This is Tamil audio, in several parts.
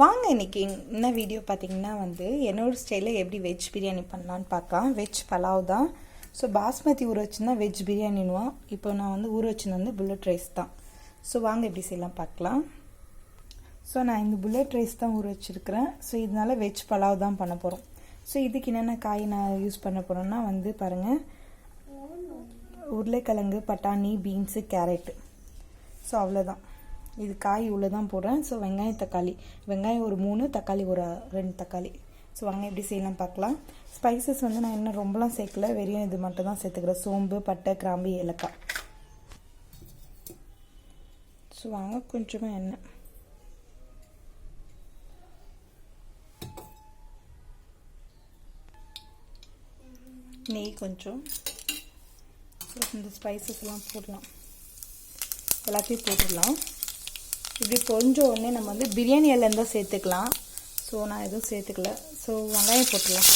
வாங்க இன்னைக்கு என்ன வீடியோ பார்த்தீங்கன்னா வந்து என்னோட ஸ்டைலில் எப்படி வெஜ் பிரியாணி பண்ணலான்னு பார்க்கலாம். வெஜ் பலாவ் தான். ஸோ பாஸ்மதி ஊற வச்சுருந்தா வெஜ் பிரியாணின்னுவோம் இப்போ நான் வந்து ஊற வச்சுருந்தது வந்து புல்லட் ரைஸ் தான். ஸோ வாங்க எப்படி செய்யலாம் பார்க்கலாம். ஸோ நான் இந்த புல்லட் ரைஸ் தான் ஊற வச்சுருக்கிறேன். ஸோ இதனால வெஜ் பலாவ் தான் பண்ண போகிறோம் ஸோ இதுக்கு என்னென்ன காய் நான் யூஸ் பண்ண போகிறோன்னா வந்து பாருங்கள் உருளைக்கிழங்கு பட்டாணி பீன்ஸு கேரட்டு ஸோ அவ்வளோதான் இது காய் உள்ளே தான் போடுறேன். ஸோ வெங்காயம் தக்காளி. வெங்காயம் ஒரு மூணு தக்காளி ஒரு ரெண்டு தக்காளி. ஸோ வாங்க எப்படி செய்யலாம் பார்க்கலாம். ஸ்பைசஸ் வந்து நான் இன்னும் ரொம்பலாம் சேர்க்கல. வெறும் இது மட்டும் தான் சேர்த்துக்கிறேன். சோம்பு பட்டை கிராம்பு ஏலக்காய். ஸோ வாங்க கொஞ்சமாக எண்ணெய். நெய் கொஞ்சம். இந்த ஸ்பைசஸ்லாம் போடலாம். எல்லாத்தையும் போட்டுடலாம். இப்படி பொறிஞ்ச உடனே நம்ம வந்து பிரியாணி எல்லாம் தான் சேர்த்துக்கலாம். ஸோ நான் எதுவும் சேர்த்துக்கல. ஸோ வெங்காயம் போட்டுடலாம்.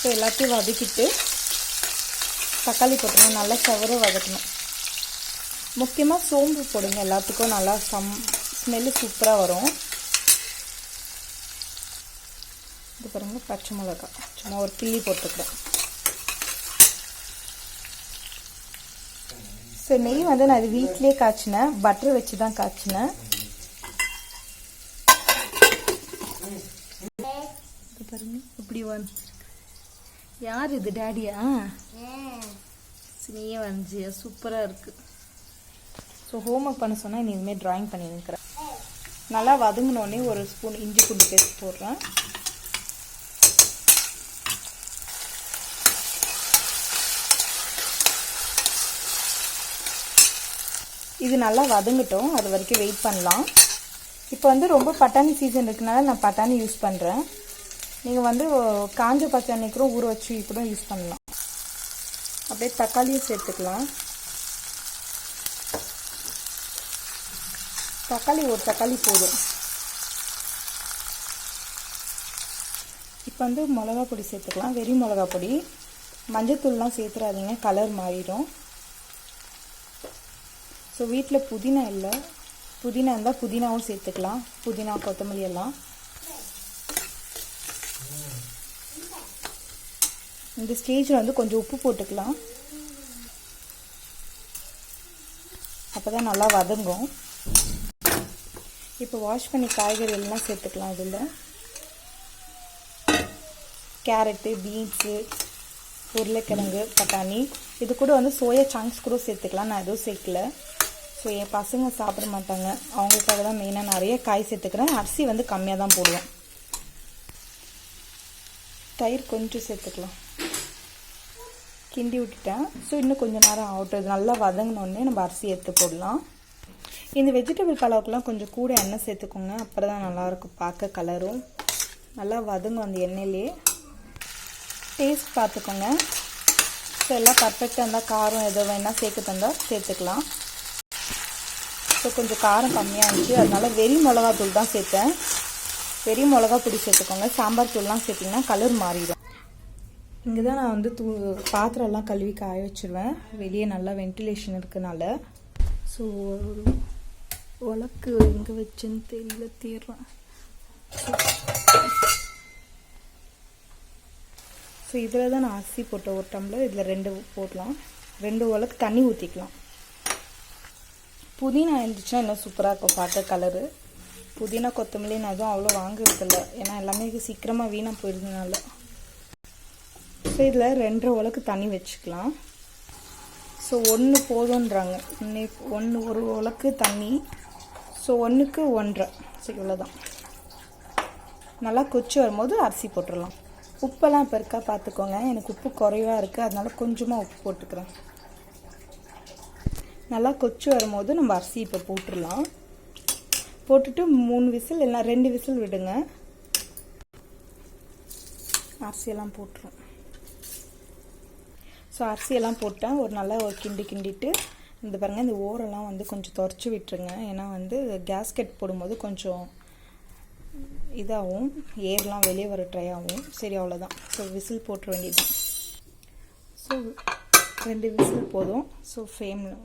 ஸோ எல்லாத்தையும் வதக்கிட்டு தக்காளி போட்டுக்கணும் நல்லா சவர வதக்கணும். முக்கியமாக சோம்பு போடுங்க எல்லாத்துக்கும். நல்லா சம் ஸ்மெல்லு சூப்பராக வரும். இது பாருங்கள் பச்சை மிளகா சும்மா ஒரு கிள்ளி போட்டுக்கிறேன் ஸோ நெய் வந்து நான் அது வீட்லேயே காய்ச்சினேன். பட்டர் வச்சு தான் காய்ச்சினேன் பாருங்க இப்படி வந்து யார் இது டேடியா நீயே வரைஞ்சியா சூப்பராக இருக்குது ஸோ ஹோம் ஒர்க் பண்ண சொன்னால் நீ இதுமாரி ட்ராயிங் பண்ணி நிற்கிறேன் நல்லா வதங்கினோடனே ஒரு ஸ்பூன் இஞ்சி பூண்டு பேஸ்ட் போடுறேன். இது நல்லா வதங்கட்டும். அது வரைக்கும் வெயிட் பண்ணலாம். இப்போ வந்து ரொம்ப பட்டாணி சீசன் இருக்கனால நான் பட்டாணி யூஸ் பண்ணுறேன் நீங்கள் வந்து காஞ்ச பட்டாணி கூட ஊற வச்சு கூட யூஸ் பண்ணலாம். அப்படியே தக்காளியும் சேர்த்துக்கலாம். தக்காளி ஒரு தக்காளி போதும். இப்போ வந்து மிளகா பொடி சேர்த்துக்கலாம். வெறி மிளகா பொடி. மஞ்சத்தூள்லாம் சேர்த்துறாதீங்க. கலர் மாறிடும். ஸோ வீட்டில் புதினா இல்லை. புதினா இருந்தால் புதினாவும் சேர்த்துக்கலாம். புதினா கொத்தமல்லி எல்லாம். இந்த ஸ்டேஜில் வந்து கொஞ்சம் உப்பு போட்டுக்கலாம். அப்போ தான் நல்லா வதங்கும். இப்போ வாஷ் பண்ணி காய்கறி எல்லாம் சேர்த்துக்கலாம் இதில். கேரட்டு பீன்ஸு உருளைக்கிழங்கு பட்டாணி. இது கூட வந்து சோயா சங்க்ஸ் கூட சேர்த்துக்கலாம். நான் எதுவும் சேர்க்கல. ஸோ என் பசங்க சாப்பிட மாட்டாங்க. அவங்களுக்காக தான் மெயினாக நிறைய காய் சேர்த்துக்கிறேன். அரிசி வந்து கம்மியாக தான் போடுவேன் தயிர் கொஞ்சம் சேர்த்துக்கலாம். கிண்டி விட்டுட்டேன். ஸோ இன்னும் கொஞ்சம் நேரம் ஆகட்டும். இது நல்லா வதங்கினோடனே நம்ம அரிசி எடுத்து போடலாம். இந்த வெஜிடபிள் பலாவுக்குலாம் கொஞ்சம் கூட எண்ணெய் சேர்த்துக்கோங்க. அப்புறம் தான் நல்லாயிருக்கும் பார்க்க கலரும் நல்லா வதங்கும் அந்த எண்ணெயிலே. டேஸ்ட் பார்த்துக்கோங்க. ஸோ எல்லாம் பர்ஃபெக்டாக இருந்தால் காரம் எதோ வேணால் சேர்க்க தந்தால் சேர்த்துக்கலாம். ஸோ கொஞ்சம் காரம் கம்மியாக இருந்துச்சு அதனால் வெறி மிளகாத்தூள் தான் சேர்த்தேன். வெறி மிளகா பொடி சேர்த்துக்கோங்க. சாம்பார் தூள்லாம் சேர்த்திங்கன்னா கலர் மாறிடும். இங்கே தான் நான் வந்து தூ பாத்திரம்லாம் கழுவி காய வச்சுருவேன். வெளியே நல்லா வென்டிலேஷன் இருக்கனால. ஸோ உலக்கு எங்கே வச்சுன்னு தெரியல தீர்றேன் ஸோ இதில் தான் நான் அரிசி போட்டேன் ஒரு டம்ளர் இதில் ரெண்டு போடலாம். ரெண்டு உலக்கு தண்ணி ஊற்றிக்கலாம் புதினா இருந்துச்சுன்னா இன்னும் சூப்பராக இருக்கும். பார்க்க கலரு புதினா கொத்தமல்லி நான் எதுவும் அவ்வளோ வாங்குறதில்ல. ஏன்னா எல்லாமே சீக்கிரமாக வீணாக போயிடுதுனால ஸோ இதில் ரெண்டரை உலக்கு தண்ணி வச்சுக்கலாம். ஸோ ஒன்று போதுன்றாங்க ஒன்று ஒன்று ஒரு உலக்கு தண்ணி. ஸோ ஒன்றுக்கு ஒன்றரை. ஸோ இவ்வளோதான் நல்லா கொச்சி வரும்போது அரிசி போட்டுடலாம். உப்பெல்லாம் இப்போ இருக்கா பார்த்துக்கோங்க. எனக்கு உப்பு குறைவாக இருக்குது அதனால கொஞ்சமாக உப்பு போட்டுக்கிறேன். நல்லா கொச்சி வரும்போது நம்ம அரிசி இப்போ போட்டுடலாம். போட்டுட்டு மூணு விசில் இல்லைனா ரெண்டு விசில் விடுங்க. அரிசியெல்லாம் போட்டுரும். ஸோ அரிசியெல்லாம் போட்டேன். ஒரு நல்லா ஒரு கிண்டி கிண்டிட்டு இந்த பாருங்கள் இந்த ஓரெல்லாம் வந்து கொஞ்சம் துறச்சி விட்டுருங்க. ஏன்னா வந்து கேஸ்கெட் போடும்போது கொஞ்சம் இதாகவும் ஏர்லாம் வெளியே வர ட்ரை ஆகும் சரி அவ்வளோதான் ஸோ விசில் போட்டுற வேண்டியது ஸோ ரெண்டு விசில் போதும். ஸோ ஃப்ளேமில்